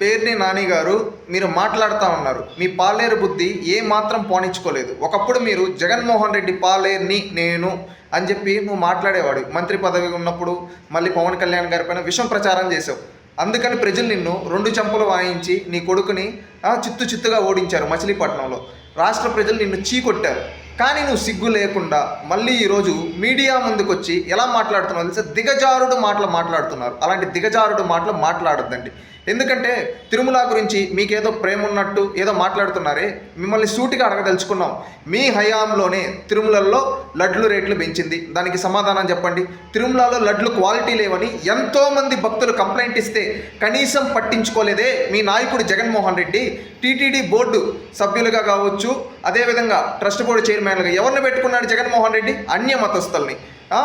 పేర్ని నాని గారు మీరు మాట్లాడుతూ ఉన్నారు. మీ పాలేరు బుద్ధి ఏ మాత్రం పోనించుకోలేదు ఒకప్పుడు మీరు జగన్మోహన్ రెడ్డి పాలేరుని నేను అని చెప్పి నువ్వు మాట్లాడేవాడు. మంత్రి పదవి ఉన్నప్పుడు మళ్ళీ పవన్ కళ్యాణ్ గారి పైన విషం ప్రచారం చేసావు అందుకని ప్రజలు నిన్ను రెండు చెంపలు వాయించి నీ కొడుకుని చిత్తు చిత్తుగా ఓడించారు మచిలీపట్నంలో. రాష్ట్ర ప్రజలు నిన్ను చీకొట్టారు. కానీ నువ్వు సిగ్గు లేకుండా మళ్ళీ ఈరోజు మీడియా ముందుకు వచ్చి ఎలా మాట్లాడుతున్నావు తెలిసే? దిగజారుడు మాటలు మాట్లాడుతున్నారు. అలాంటి దిగజారుడు మాటలు మాట్లాడొద్దండి. ఎందుకంటే తిరుమల గురించి మీకేదో ప్రేమ ఉన్నట్టు ఏదో మాట్లాడుతున్నారే మిమ్మల్ని సూటిగా అడగదలుచుకున్నాం. మీ హయాంలోనే తిరుమలలో లడ్లు రేట్లు పెంచింది. దానికి సమాధానం చెప్పండి. తిరుమలలో లడ్లు క్వాలిటీ లేవని ఎంతోమంది భక్తులు కంప్లైంట్ ఇస్తే కనీసం పట్టించుకోలేదే మీ నాయకుడు జగన్మోహన్ రెడ్డి. టీటీడీ బోర్డు సభ్యులుగా కావచ్చు అదేవిధంగా ట్రస్ట్ బోర్డు చైర్మన్లుగా ఎవరిని పెట్టుకున్నాడు జగన్మోహన్ రెడ్డి? అన్య మతస్థుల్ని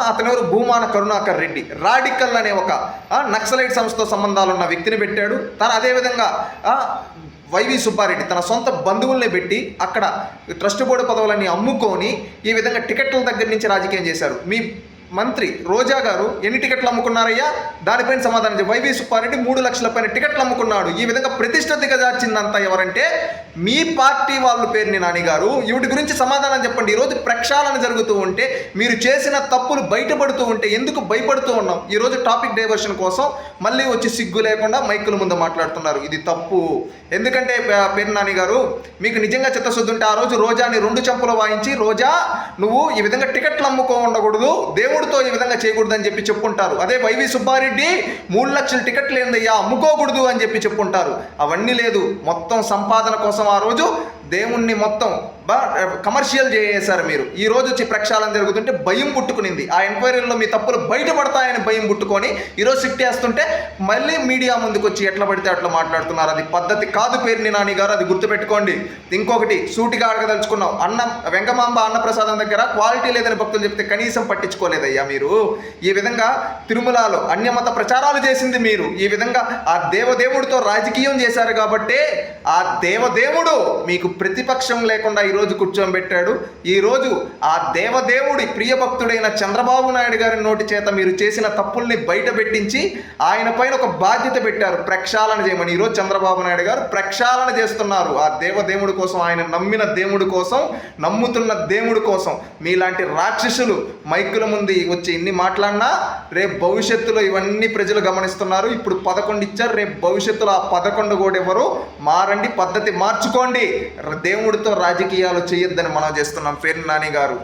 అతనెవరు? భూమాన కరుణాకర్ రెడ్డి. రాడికల్ అనే ఒక నక్సలైట్ సంస్థతో సంబంధాలు ఉన్న వ్యక్తిని పెట్టాడు. తను అదేవిధంగా వైవి సుబ్బారెడ్డి తన సొంత బంధువుల్ని పెట్టి అక్కడ ట్రస్ట్ బోర్డు పదవులన్నీ అమ్ముకొని ఈ విధంగా టికెట్ల దగ్గర నుంచి రాజకీయం చేశారు. మీ మంత్రి రోజా గారు ఎన్ని టికెట్లు అమ్ముకున్నారయ్యా? దానిపైన సమాధానం చెప్పు. వైవి సుబ్బారెడ్డి మూడు లక్షల పైన టికెట్లు అమ్ముకున్నాడు. ఈ విధంగా ప్రతిష్ట దిగజార్చిందంతా ఎవరంటే మీ పార్టీ వాళ్ళు పేరుని నాని గారు వీటి గురించి సమాధానం చెప్పండి. ఈరోజు ప్రక్షాళన జరుగుతూ ఉంటే మీరు చేసిన తప్పులు బయటపడుతూ ఉంటే ఎందుకు భయపడుతూ ఉన్నాం? ఈరోజు టాపిక్ డైవర్షన్ కోసం మళ్ళీ వచ్చి సిగ్గు లేకుండా మైకుల ముందు మాట్లాడుతున్నారు. ఇది తప్పు. ఎందుకంటే పేరు నాని గారు మీకు నిజంగా చిత్తశుద్ధి ఉంటే ఆ రోజు రోజాని రెండు చెంపలు వాయించి రోజా నువ్వు ఈ విధంగా టికెట్లు అమ్ముకో ఉండకూడదు దేవుడు దేవుడితో ఈ విధంగా చేయకూడదు అని చెప్పి చెప్పుకుంటారు. అదే వైవి సుబ్బారెడ్డి మూడు లక్షల టికెట్లు ఏందయ్యా అమ్ముకోకూడదు అని చెప్పి చెప్పుకుంటారు. అవన్నీ లేదు. మొత్తం సంపాదన కోసం ఆ రోజు దేవుణ్ణి మొత్తం బా కమర్షియల్ చేసేసారు మీరు. ఈ రోజు వచ్చి ప్రక్షాళన జరుగుతుంటే భయం పుట్టుకునింది. ఆ ఎంక్వైరీలో మీ తప్పులు బయటపడతాయని భయం పుట్టుకొని ఈరోజు సిట్ చేస్తుంటే మళ్ళీ మీడియా ముందుకు వచ్చి ఎట్లా పడితే అట్లా మాట్లాడుతున్నారు. అది పద్ధతి కాదు పేరుని నాని గారు అది గుర్తుపెట్టుకోండి. ఇంకొకటి సూటిగా అడగదలుచుకున్నాం. అన్న వెంగమాంబ అన్నప్రసాదం దగ్గర క్వాలిటీ లేదని భక్తులు చెప్తే కనీసం పట్టించుకోలేదయ్యా మీరు. ఈ విధంగా తిరుమలలో అన్యమత ప్రచారాలు చేసింది మీరు. ఈ విధంగా ఆ దేవదేవుడితో రాజకీయం చేశారు కాబట్టే ఆ దేవదేవుడు మీకు ప్రతిపక్షం లేకుండా ఈరోజు కూర్చోబెట్టాడు. ఈరోజు ఆ దేవదేవుడి ప్రియభక్తుడైన చంద్రబాబు నాయుడు గారి నోటి చేత మీరు చేసిన తప్పుల్ని బయట పెట్టించి ఆయన పైన ఒక బాధ్యత పెట్టారు. ప్రక్షాళన చేయమని. ఈరోజు చంద్రబాబు నాయుడు గారు ప్రక్షాళన చేస్తున్నారు. ఆ దేవదేవుడి కోసం ఆయన నమ్మిన దేవుడి కోసం నమ్ముతున్న దేవుడి కోసం. మీలాంటి రాక్షసులు మైకుల ముందు వచ్చి ఎన్ని మాట్లాడినా రేపు భవిష్యత్తులో ఇవన్నీ ప్రజలు గమనిస్తున్నారు. ఇప్పుడు పదకొండు ఇచ్చారు. రేపు భవిష్యత్తులో ఆ పదకొండు కూడా ఎవరు మారండి. పద్ధతి మార్చుకోండి. దేవుడితో రాజకీయాలు చేయొద్దని మనం చేస్తున్నాం పేరు నాని గారు.